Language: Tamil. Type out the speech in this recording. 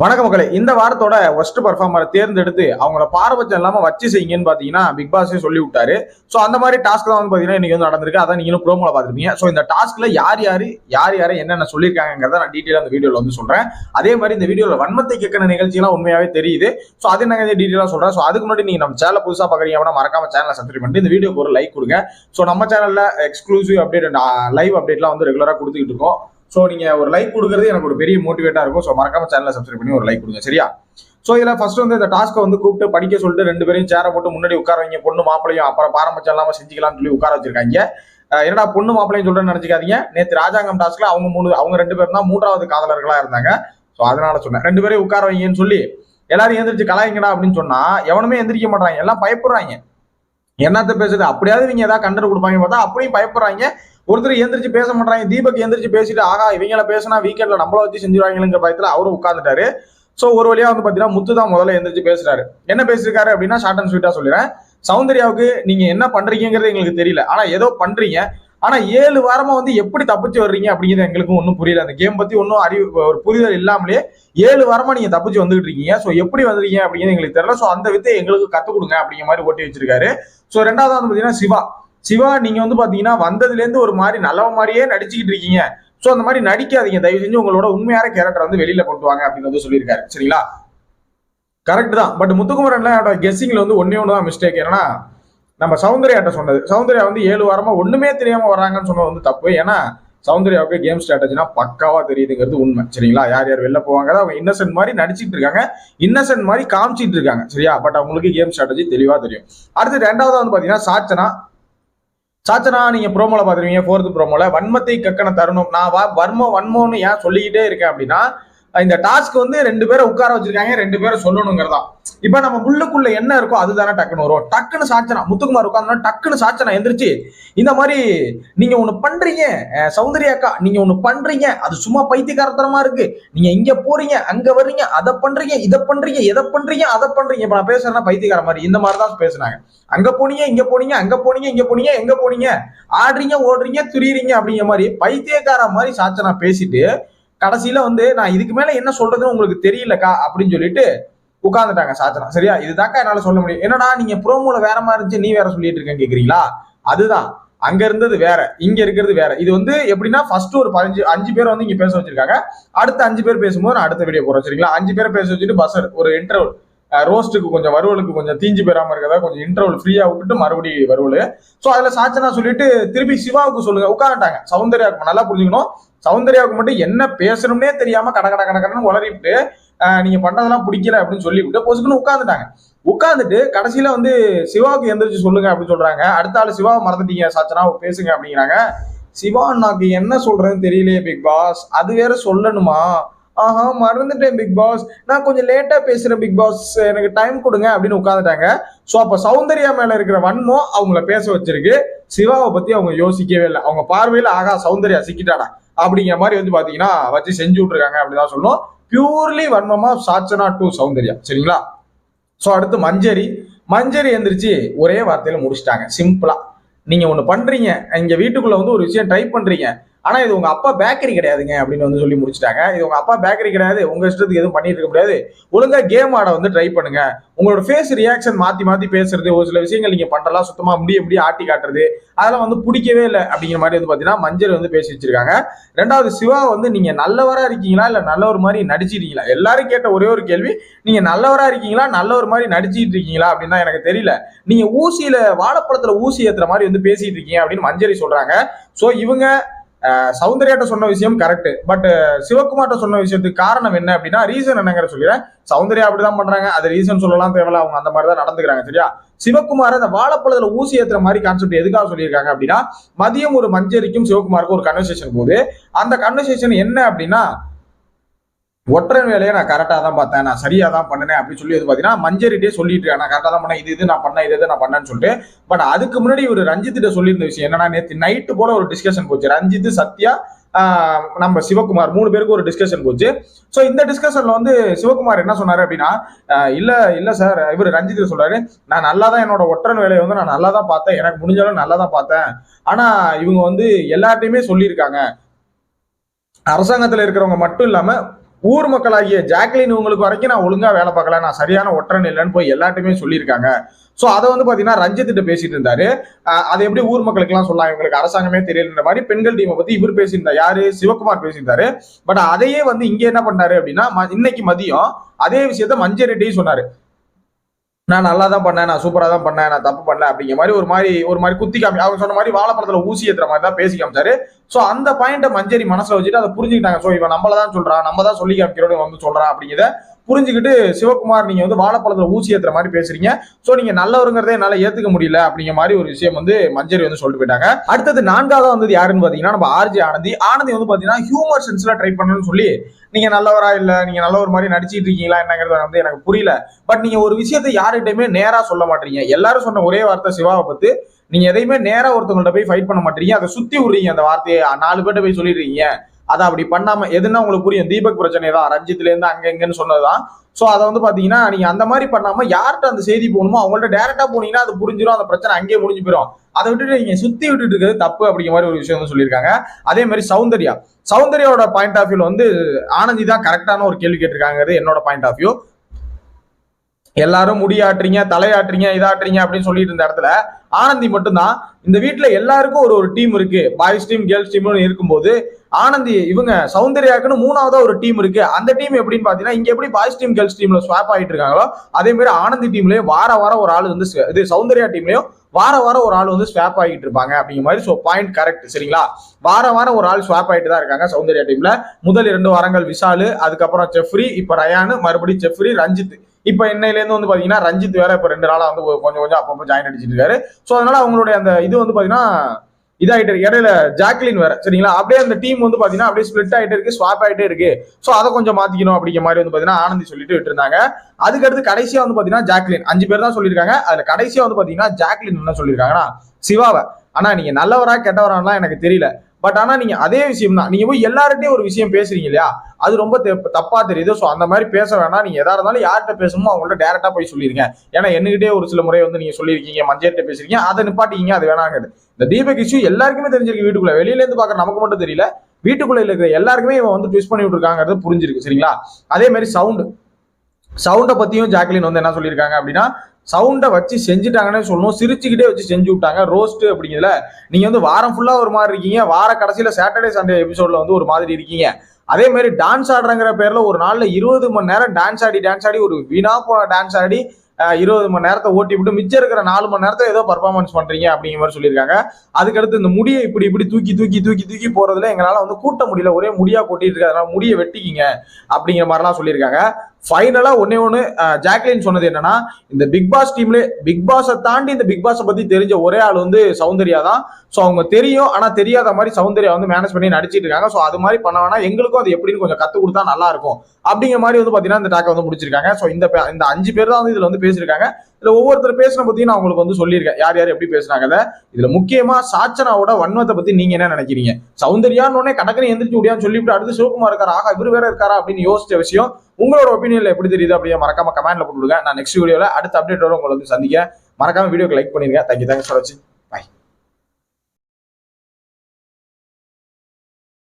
வணக்க மக்களே. இந்த வாரத்தோட ஒஸ்ட் பர்ஃபார்மரை தேர்ந்தெடுத்து அவங்கள பாரபட்சம் இல்லாம வச்சு செய்யுங்கன்னு பாத்தீங்கன்னா பிக் பாஸே சொல்லி விட்டாரு சோ அந்த மாதிரி டாஸ்க் தான் வந்து பாத்தீங்கன்னா இன்னைக்கு வந்து நடந்திருக்கு. அதான் நீங்களும் ப்ரோமோல பாத்துருப்பீங்க. சோ இந்த டாஸ்க்ல யார் யாரு யார் யாரை என்னென்ன சொல்லியிருக்காங்கிறத நான் டீட்டெயிலா அந்த வீடியோல வந்து சொல்றேன். அதே மாதிரி இந்த வீடியோல வன்மத்தை கேட்கிற நிகழ்ச்சியெல்லாம் உண்மையாவே தெரியுது. சோ அது என்ன டீட்டெயிலாக சொல்றேன். சோ அதுக்கு முன்னாடி நீங்க நம்ம சேனல் புதுசா பாக்குறீங்க அப்படின்னா மறக்காம சேனலை சப்ஸ்கிரைப் பண்ணிட்டு இந்த வீடியோக்கு ஒரு லைக் கொடுங்க. சோ நம்ம சேனல்ல எக்ஸ்க்ளூசிவ் அப்டேட் லைவ் அப்டேட்லாம் வந்து ரெகுலரா கொடுத்துக்கிட்டு இருக்கோம். ஸோ நீங்கள் ஒரு லைக் கொடுக்குறது எனக்கு ஒரு பெரிய மோட்டிவேட்டாக இருக்கும். ஸோ மறக்காம சேனலை சப்ஸ்கிரைப் பண்ணி ஒரு லைக் கொடுங்க. சரியா? ஸோ இதில் ஃபர்ஸ்ட் வந்து இந்த டாஸ்க்கை வந்து கூப்பிட்டு படிக்க சொல்லிட்டு ரெண்டு பேரையும் சேரை போட்டு முன்னாடி உட்கார வைங்க. பொண்ணு மாப்பிளையும் அப்புறம் பாரம்பரியம் இல்லாமல் செஞ்சுக்கலாம்னு சொல்லி உட்கார வச்சிருக்காங்க. என்னடா பொண்ணு மாப்பிளையும் சொல்றேன்னு நினச்சிக்காதீங்க. நேற்று ராஜாங்கம் டாஸ்க்ல அவங்க மூணு அவங்க ரெண்டு பேரும் தான் மூன்றாவது காதலர்களாக இருந்தாங்க. ஸோ அதனால சொன்னேன். ரெண்டு பேரையும் உட்கார வைங்கன்னு சொல்லி எல்லாரும் எந்திரிச்சு கலாயிங்கடா அப்படின்னு சொன்னா எவனுமே எந்திரிக்க மாட்டாங்க எல்லாம் பயப்படுறாங்க. என்னத்த பேசுறது? அப்படியாவது நீங்கள் ஏதாவது கண்டர் கொடுப்பாங்க பார்த்தா அப்படியும் பயப்படுறாங்க. ஒருத்தர் எந்திரிச்சு பேச மாட்டாங்க. தீபக் எந்திரிச்சு பேசிட்டு ஆகா இவங்கள பேசினா வீக்கெண்ட்ல நம்மள வச்சு செஞ்சுருவாங்கிற பயத்துல அவரும் உட்காந்துட்டாரு சோ ஒரு வழியா வந்து பாத்தீங்கன்னா முத்து தான் முதல்ல எந்திரிச்சு பேசுறாரு. என்ன பேசிருக்காரு அப்படின்னா ஷார்ட் அண்ட் ஸ்வீட்டா சொல்லிடுறேன். சௌந்தர்யாவுக்கு நீங்க என்ன பண்றீங்கிறது எங்களுக்கு தெரியல. ஆனா ஏதோ பண்றீங்க. ஆனா ஏழு வாரமா வந்து எப்படி தப்பிச்சு வர்றீங்க அப்படிங்கிறது எங்களுக்கும் ஒன்றும் புரியல. அந்த கேம் பத்தி ஒன்றும் அறிவு ஒரு புரிதல் இல்லாமலே ஏழு வாரமா நீங்க தப்பிச்சு வந்துகிட்டு இருக்கீங்க. ஸோ எப்படி வந்திருக்கீங்க அப்படிங்கிறது எங்களுக்கு தெரியல. ஸோ அந்த வித்தை எங்களுக்கு கத்துக் கொடுங்க அப்படிங்கிற மாதிரி ஓட்டி வச்சிருக்காரு. ஸோ ரெண்டாவது வந்து பாத்தீங்கன்னா சிவா. சிவா நீங்க வந்து பாத்தீங்கன்னா வந்ததுல இருந்து ஒரு மாதிரி நல்லவ மாதிரியே நடிச்சுக்கிட்டு இருக்கீங்க. ஸோ அந்த மாதிரி நடிக்காதீங்க. தயவு செஞ்சு உங்களோட உண்மையான கேரக்டர் வந்து வெளியில கொண்டு வாங்க அப்படின்னு வந்து சொல்லியிருக்காரு. சரிங்களா? கரெக்ட் தான். பட் முத்துக்குமரன்ல கெஸ்ஸிங்ல வந்து ஒன்னே ஒன்று தான் மிஸ்டேக் என்னன்னா நம்ம சௌந்தர்யாட்ட சொன்னது. சௌந்தர்யா வந்து ஏழு வாரமா ஒண்ணுமே தெரியாம வராங்கன்னு சொன்னது வந்து தப்பு. ஏன்னா சௌந்தர்யாவுக்கு கேம் ஸ்ட்ராட்டஜினா பக்காவா தெரியுதுங்கிறது உண்மை. சரிங்களா? யார் யார் வெளில போவாங்க? அவங்க இன்னசென்ட் மாதிரி நடிச்சிட்டு இருக்காங்க. இன்னசென்ட் மாதிரி காமிச்சிட்டு இருக்காங்க. சரியா? பட் அவங்களுக்கு கேம் ஸ்ட்ராட்டஜி தெளிவா தெரியும். அடுத்து ரெண்டாவது வந்து பாத்தீங்கன்னா சாச்சனா. சாச்சனா நீங்க ப்ரோமோல பாத்துருவீங்க ஃபோர்த் ப்ரோமோல வன்மத்தை கக்கன தருணம். நான் வா வன்மம் வன்மம்னு ஏன் சொல்லிக்கிட்டே இருக்கேன் அப்படின்னா இந்த டாஸ்க் வந்து ரெண்டு பேரை உட்கார வச்சிருக்காங்க ரெண்டு பேரும் சொல்லணுங்கிறதா. இப்ப நம்ம உள்ளுக்குள்ள என்ன இருக்கோ அதுதானே டக்குன்னு வரும். டக்குன்னு சாச்சனா முத்துக்குமார் உட்கார்ந்தா டக்குன்னு சாச்சனா எந்திரிச்சு இந்த மாதிரி நீங்க ஒண்ணு பண்றீங்க அஹ் சௌந்தர்யா அக்கா நீங்க ஒண்ணு பண்றீங்க அது சும்மா பைத்தியக்காரத்தனமா இருக்கு. நீங்க இங்க போறீங்க அங்க வர்றீங்க அதை பண்றீங்க இதை பண்றீங்க எதை பண்றீங்க அதை பண்றீங்க. இப்ப நான் பேசுறேன்னா பைத்தியக்கார மாதிரி இந்த மாதிரி தான் பேசுனாங்க. அங்க போனீங்க இங்க போனீங்க அங்க போனீங்க இங்க போனீங்க எங்க போனீங்க? ஆடுறீங்க ஓடுறீங்க துரியுறீங்க அப்படிங்கிற மாதிரி பைத்தியக்கார மாதிரி சாச்சனா பேசிட்டு கடைசியில வந்து நான் இதுக்கு மேல என்ன சொல்றதுன்னு உங்களுக்கு தெரியலக்கா அப்படின்னு சொல்லிட்டு உட்காந்துட்டாங்க சாச்சனா சரியா? இதுதாக்கா என்னால சொல்ல முடியும். என்னடா நீங்க ப்ரோமோல வேற மாதிரி இருந்துச்சு நீ வேற சொல்லிட்டு இருக்கேன்னு கேக்குறீங்களா? அதுதான். அங்க இருந்தது வேற இங்க இருக்கிறது வேற. இது வந்து எப்படின்னா ஃபர்ஸ்ட் ஒரு பதினஞ்சு அஞ்சு பேர் வந்து இங்க பேச வச்சிருக்காங்க. அடுத்த அஞ்சு பேர் பேசும்போது நான் அடுத்த வீடியோ போறேன் சரிங்களா? அஞ்சு பேர் பேச வச்சுட்டு பஸ்ஸர் ஒரு இன்டர்வல் ரோஸ்ட்டுக்கு கொஞ்சம் வறுவலுக்கு கொஞ்சம் தீஞ்சு பெறாம இருக்கதா கொஞ்சம் இன்டர்வல் ஃப்ரீயா விட்டுட்டு மறுபடியும் வறுவல். ஸோ அதுல சாச்சனா சொல்லிட்டு திருப்பி சிவாவுக்கு சொல்லுங்க. உட்காந்துட்டாங்க சௌந்தர்யா நல்லா புரிஞ்சுக்கணும். சௌந்தர்யாவுக்கு மட்டும் என்ன பேசணும்னே தெரியாம கட கட கடன்னு உளறிவிட்டு நீங்க பண்றதெல்லாம் பிடிக்கல அப்படின்னு சொல்லிவிட்டு பொசுக்குன்னு உட்காந்துட்டாங்க உட்காந்துட்டு கடைசியில வந்து சிவாவுக்கு எந்திரிச்சு சொல்லுங்க அப்படின்னு சொல்றாங்க. அடுத்த ஆள் சிவாவை மறந்துட்டீங்க சாச்சனா பேசுங்க அப்படிங்கிறாங்க. சிவா நாக்கு என்ன சொல்றதுன்னு தெரியலையே பிக் பாஸ். அது வேற சொல்லணுமா? ஆஹா மறந்துட்டேன் பிக் பாஸ். நான் கொஞ்சம் லேட்டா பேசுறேன் பிக் பாஸ். எனக்கு டைம் கொடுங்க அப்படின்னு உட்காந்துட்டாங்க ஸோ அப்ப சௌந்தர்யா மேல இருக்கிற வன்மம் அவங்கள பேச வச்சிருக்கு. சிவாவை பத்தி அவங்க யோசிக்கவே இல்லை. அவங்க பார்வையில ஆகா சௌந்தர்யா சிக்கிட்டாடா. அப்படிங்கிற மாதிரி வந்து பாத்தீங்கன்னா வச்சு செஞ்சு விட்டுருக்காங்க அப்படிதான் சொல்லணும். பியூர்லி வன்மமா சாச்சனா டு சௌந்தர்யா. சரிங்களா? ஸோ அடுத்து மஞ்சரி. மஞ்சரி எந்திரிச்சு ஒரே வார்த்தையில முடிச்சிட்டாங்க. சிம்பிளா நீங்க ஒண்ணு பண்றீங்க இங்க வீட்டுக்குள்ள வந்து ஒரு விஷயம் ட்ரை பண்றீங்க. ஆனா இது உங்க அப்பா பேக்கரி கிடையாதுங்க அப்படின்னு வந்து சொல்லி முடிச்சிட்டாங்க. இது உங்க அப்பா பேக்கரி கிடையாது. உங்க இஷ்டத்துக்கு எதுவும் பண்ணிட்டு இருக்க முடியாது. ஒழுங்கா கேம் ஆட வந்து ட்ரை பண்ணுங்க. உங்களோட ஃபேஸ் ரியாக்ஷன் மாத்தி மாத்தி பேசுறது ஒரு சில விஷயங்கள் நீங்க பண்ணலாம் சுத்தமா முடிய முடிய ஆட்டி காட்டுறது அதெல்லாம் வந்து பிடிக்கவே இல்லை அப்படிங்கிற மாதிரி வந்து பாத்தீங்கன்னா மஞ்சள் வந்து பேசி வச்சிருக்காங்க. ரெண்டாவது சிவா வந்து நீங்க நல்லவரா இருக்கீங்களா? இல்ல நல்லவர் மாதிரி நடிச்சிருக்கீங்களா? எல்லாரும் கேட்ட ஒரே ஒரு கேள்வி நீங்க நல்லவரா இருக்கீங்களா? நல்லவர் மாதிரி நடிச்சிட்டு இருக்கீங்களா? அப்படின்னு தான் எனக்கு தெரியல. நீங்க ஊசியில வாழைப்பழத்துல ஊசி ஏத்துற மாதிரி வந்து பேசிட்டு இருக்கீங்க அப்படின்னு மஞ்சரி சொல்றாங்க. சோ இவங்க சௌந்தர்யாட்ட சொன்ன விஷயம் கரெக்ட் பட் சிவகுமார்ட்ட சொன்ன விஷயத்துக்கு காரணம் என்ன அப்படின்னா ரீசன் என்னங்கிற சொல்லிடுறேன். சௌந்தர்யா அப்படிதான் பண்றாங்க. அது ரீசன் சொல்லலாம் தேவையில்ல. அவங்க அந்த மாதிரி தான் நடந்துக்கிறாங்க சரியா? சிவகுமார் அந்த வாழைப்பழத்துல ஊசி ஏத்துற மாதிரி கான்செப்ட் எதுக்காக சொல்லியிருக்காங்க அப்படின்னா மதியம் ஒரு மஞ்சரிக்கும் சிவகுமாருக்கும் ஒரு கன்வர்சேஷன் போகுது அந்த கன்வர்சேஷன் என்ன அப்படின்னா ஒற்றை வேலையை நான் கரெக்டாக தான் பார்த்தேன். நான் சரியாக தான் பண்ணினேன் அப்படின்னு சொல்லி வந்து பார்த்தீங்கன்னா மஞ்சரிட்டே சொல்லிட்டு இருக்கேன் நான் கரெக்டாக தான் பண்ணேன். இது இது நான் பண்ணேன் இது இது நான் பண்ணேன்னு சொல்லிட்டு. பட் அதுக்கு முன்னாடி ஒரு ரஞ்சித்திட்ட சொல்லியிருந்த விஷயம் என்னன்னா நேற்று நைட்டு போல ஒரு டிஸ்கஷன் போச்சு. ரஞ்சித் சத்யா நம்ம சிவகுமார் மூணு பேருக்கு ஒரு டிஸ்கஷன் போச்சு. ஸோ இந்த டிஸ்கஷன்ல வந்து சிவகுமார் என்ன சொன்னாரு அப்படின்னா இல்லை இல்ல இல்ல சார் இவர் ரஞ்சித் சொல்றாரு நான் நல்லா தான் என்னோட ஒற்றன் வேலையை வந்து நான் நல்லா தான் பார்த்தேன். எனக்கு முடிஞ்சாலும் அளவு நல்லா தான் பார்த்தேன். ஆனா இவங்க வந்து எல்லார்ட்டையுமே சொல்லியிருக்காங்க. அரசாங்கத்தில் இருக்கிறவங்க மட்டும் இல்லாமல் ஊர் மக்களாகிய ஜாக்லின் உங்களுக்கு வரைக்கும் நான் ஒழுங்காக வேலை பார்க்கல நான் சரியான ஒற்றன் இல்லைன்னு போய் எல்லாத்தையுமே சொல்லியிருக்காங்க. ஸோ அதை வந்து பார்த்தீங்கன்னா ரஞ்சித்திட்ட பேசிட்டு இருந்தாரு அதை எப்படி ஊர் மக்களுக்கெல்லாம் சொல்லலாம்? இவங்களுக்கு அரசாங்கமே தெரியலன்ற மாதிரி பெண்கள் டீமை பற்றி இவர் பேசியிருந்தார் யாரு? சிவகுமார் பேசியிருந்தாரு. பட் அதையே வந்து இங்கே என்ன பண்ணாரு அப்படின்னா ம- இன்னைக்கு மதியம் அதே விஷயத்த மஞ்சள் ரெட்டியும் சொன்னாரு. நான் நல்லா தான் பண்ணேன் நான் சூப்பராக தான் பண்ணேன் நான் தப்பு பண்ணல அப்படிங்கிற மாதிரி ஒரு மாதிரி ஒரு மாதிரி குத்தி காமி அவங்க சொன்ன மாதிரி வாழைப்பழத்தில் ஊசி ஏற்றுற மாதிரி தான் பேசி காமிச்சாரு. ஸோ அந்த பாயிண்ட்டை மஞ்சரி மனசில் வச்சுட்டு அதை புரிஞ்சுக்கிட்டாங்க. ஸோ இவன் நம்மள தான் சொல்றான் நம்ம தான் சொல்லி காமிக்கிறோன்னு வந்து சொல்றான் அப்படிங்கிறத புரிஞ்சுக்கிட்டு சிவகுமார் நீங்கள் வந்து வாழைப்பழத்தில் ஊசி ஏத்துற மாதிரி பேசுறீங்க. ஸோ நீங்கள் நல்லவருங்கிறதே என்னால் ஏற்றுக்க முடியல அப்படிங்கிற மாதிரி ஒரு விஷயம் வந்து மஞ்சரி வந்து சொல்லிட்டு போயிட்டாங்க. அடுத்தது நான்காவது வந்தது யாருன்னு பார்த்தீங்கன்னா நம்ம ஆர்ஜி ஆனந்தி. ஆனந்தி வந்து பார்த்தீங்கன்னா ஹியூமர் சென்ஸில் ட்ரை பண்ணணும்னு சொல்லி நீங்கள் நல்லவரா இல்லை நீங்கள் நல்ல நல்லவர் மாதிரி நடிச்சிட்டு இருக்கீங்களா என்னங்கிறது வந்து எனக்கு புரியல. பட் நீங்கள் ஒரு விஷயத்தை யார்கிட்டையுமே நேராக சொல்ல மாட்டீங்க. எல்லாரும் சொன்ன ஒரே வார்த்தை சிவாவை பற்றி நீங்கள் எதையுமே நேராக ஒருத்தவங்கள்ட்ட போய் ஃபைட் பண்ண மாட்டீங்க. அதை சுற்றி விடுறீங்க அந்த வார்த்தையை. நாலு பேர்கிட்ட போய் சொல்லிடுறீங்க அதை அப்படி பண்ணாம எதுன்னா உங்களுக்கு புரியும். தீபக் பிரச்சனை தான். ரஞ்சித்ல இருந்து அங்க எங்கன்னு சொன்னதுதான். சோ அதை வந்து பாத்தீங்கன்னா நீங்க அந்த மாதிரி பண்ணாம யார்கிட்ட அந்த செய்தி போகணுமோ அவங்கள்ட்ட டேரக்டா போனீங்கன்னா அது புரிஞ்சிடும் அந்த பிரச்சனை அங்கேயே முடிஞ்சு போயிடும் அதை விட்டுட்டு நீங்க சுத்தி விட்டுட்டு இருக்கிறது தப்பு அப்படிங்கிற மாதிரி ஒரு விஷயம் வந்து சொல்லியிருக்காங்க. அதே மாதிரி சௌந்தர்யா. சௌந்தர்யாவோட பாயிண்ட் ஆஃப் வியூல வந்து ஆனந்தி தான் கரெக்டான ஒரு கேள்வி கேட்டிருக்காங்கிறது என்னோட பாயிண்ட் ஆஃப் வியூ எல்லாரும் முடியாட்டுறீங்க தலையாட்டுறீங்க இதாட்டுறீங்க அப்படின்னு சொல்லிட்டு இருந்த இடத்துல ஆனந்தி மட்டும்தான் இந்த வீட்டுல எல்லாருக்கும் ஒரு ஒரு டீம் இருக்கு. பாய்ஸ் டீம் கேர்ள்ஸ் டீம்னு இருக்கும்போது ஆனந்தி இவங்க சௌந்தர்யாக்குன்னு மூணாவதா ஒரு டீம் இருக்கு. அந்த டீம் எப்படின்னு பாத்தீங்கன்னா இங்க எப்படி பாய்ஸ் டீம் கேர்ள்ஸ் டீம்ல ஸ்வாப் ஆயிட்டு இருக்காங்களோ அதே மாதிரி ஆனந்தி டீம்லயும் வார வாரம் ஒரு ஆள் வந்து இது சௌந்தர்யா டீம்லயும் வார வாரம் ஒரு ஆள் வந்து ஸ்வாப் ஆகிட்டு இருப்பாங்க அப்படிங்கிற மாதிரி ஸோ பாயிண்ட் கரெக்ட் சரிங்களா? வார வாரம் ஒரு ஆள் ஸ்வாப் ஆகிட்டு தான் இருக்காங்க சௌந்தர்யா டீம்ல. முதல் இரண்டு வாரங்கள் விஷாலு அதுக்கப்புறம் செஃப்ரி இப்ப ரயானு மறுபடியும் செஃப்ரி ரஞ்சித். இப்போ என்னையிலேருந்து வந்து பார்த்தீங்கன்னா ரஞ்சித் வேற இப்போ ரெண்டு நாளாக வந்து கொஞ்சம் கொஞ்சம் அப்பப்போ ஜாயின் அடிச்சிட்டு இருக்காரு. ஸோ அதனால அவங்களுடைய அந்த இது வந்து பார்த்தீங்கன்னா இதாகிட்டு இருக்கு. இடையில ஜாக்லின் வேற சரிங்களா? அப்படியே அந்த டீம் வந்து பாத்தீங்கன்னா அப்படியே ஸ்பிளிட் ஆகிட்டு இருக்கு ஸ்வாப் ஆகிட்டே இருக்கு. ஸோ அதை கொஞ்சம் மாத்திக்கணும் அப்படிங்கிற மாதிரி வந்து பாத்தீங்கன்னா ஆனந்தி சொல்லிட்டு விட்டு இருந்தாங்க அதுக்கடுத்து கடைசியா வந்து பாத்தீங்கன்னா ஜாக்லின். அஞ்சு பேர் தான் சொல்லியிருக்காங்க. அதுல கடைசியா வந்து பாத்தீங்கன்னா ஜாக்லின் என்ன சொல்லியிருக்காங்கன்னா சிவாவை ஆனா நீங்க நல்லவரா கெட்டவரான்லாம் எனக்கு தெரியல. பட் ஆனா நீங்க அதே விஷயம் தான் நீங்க போய் எல்லார்ட்டையும் ஒரு விஷயம் பேசுறீங்க இல்லையா? அது ரொம்ப தெப்- தப்பா தெரியுது. ஸோ அந்த மாதிரி பேச வேணாம். நீங்க எதா இருந்தாலும் யார்கிட்ட பேசணுமோ அவங்கள்ட்ட டேரக்டா போய் சொல்லிருங்க. ஏன்னா என்கிட்டயே ஒரு சில முறை வந்து நீங்க சொல்லியிருக்கீங்க மஞ்சள்கிட்ட பேசுறீங்க அதை நிப்பாட்டிங்க அது வேணாங்கிறது இந்த தீபக் இஷ்யூ எல்லாருக்குமே தெரிஞ்சிருக்கு வீட்டுக்குள்ள. வெளியில இருந்து பாக்குற நமக்கு மட்டும் தெரியல. வீட்டுக்குள்ள இருக்கிற எல்லாருக்குமே இவன் வந்து ட்விஸ்ட் பண்ணி விட்ருக்காங்கிறது புரிஞ்சிருக்கு. சரிங்களா? அதே மாதிரி சவுண்டு சவுண்டை பற்றியும் ஜாக்லின் வந்து என்ன சொல்லியிருக்காங்க அப்படின்னா சவுண்டை வச்சு செஞ்சுட்டாங்கன்னே சொல்லணும். சிரிச்சுக்கிட்டே வச்சு செஞ்சு விட்டாங்க. ரோஸ்ட் அப்படிங்கிறதுல நீங்க வந்து வாரம் ஃபுல்லா ஒரு மாதிரி இருக்கீங்க. வார கடைசியில சாட்டர்டே சண்டே எபிசோட்ல வந்து ஒரு மாதிரி இருக்கீங்க. அதே மாதிரி டான்ஸ் ஆடுறங்கிற பேர்ல ஒரு நாள்ல இருபது மணி நேரம் டான்ஸ் ஆடி டான்ஸ் ஆடி ஒரு வீணா போன டான்ஸ் ஆடி இருபது மணி நேரத்தை ஓட்டி விட்டு மிச்சம் இருக்கிற நாலு மணி நேரத்தை ஏதோ பர்ஃபார்மன்ஸ் பண்றீங்க அப்படிங்கிற மாதிரி சொல்லியிருக்காங்க. அதுக்கடுத்து இந்த முடியை இப்படி இப்படி தூக்கி தூக்கி தூக்கி தூக்கி போறதுல எங்களால வந்து கூட்ட முடியல. ஒரே முடியா கொட்டிட்டு இருக்கு. அதனால முடியை வெட்டிக்கிங்க அப்படிங்கிற மாதிரிலாம் சொல்லியிருக்காங்க. ஃபைனலா ஒன்னே ஒன்று ஜாக்லின் சொன்னது என்னன்னா இந்த பிக் பாஸ் டீம்ல பிக் பாஸை தாண்டி இந்த பிக் பாஸை பத்தி தெரிஞ்ச ஒரே ஆள் வந்து சௌந்தர்யா தான். ஸோ அவங்க தெரியும். ஆனா தெரியாத மாதிரி சௌந்தர்யா வந்து மேனேஜ் பண்ணி நடிச்சிட்டு இருக்காங்க. ஸோ அது மாதிரி பண்ண வேணா எங்களுக்கும் அது எப்படின்னு கொஞ்சம் கத்து கொடுத்தா நல்லா இருக்கும். அப்படிங்கிற மாதிரி வந்து பாத்தீங்கன்னா இந்த டாக்கை வந்து முடிச்சிருக்காங்க. ஸோ இந்த இந்த அஞ்சு பேர் தான் வந்து இதுல வந்து பேசியிருக்காங்க. இதுல ஒவ்வொருத்தர் பேசின பத்தியும் நான் உங்களுக்கு வந்து சொல்லியிருக்கேன். யார் யார் எப்படி பேசுனாங்க இதுல முக்கியமா சாச்சனாவோட வன்மத்தை பத்தி நீங்க என்ன நினைக்கிறீங்க? சௌந்தர்யான்னு உடனே கடற்கரை எந்திரிச்சு முடியான்னு சொல்லிவிட்டு அடுத்து சிவகுமார் இருக்காரா? ஆகா இவர் வேற இருக்காரா அப்படின்னு யோசிச்ச விஷயம். உங்களோட ஒப்பீனியன்ல எப்படி தெரியுது அப்படியே மறக்காம கமெண்ட்ல போட்டுவிடுங்க. நான் நெக்ஸ்ட் வீடியோல அடுத்த அப்டேட்டோட உங்களை வந்து சந்திக்க மறக்காம வீடியோக்கு லைக் பண்ணிருங்க. தேங்க்யூ தேங்க்ஸ் ஃபார் வாட்சிங்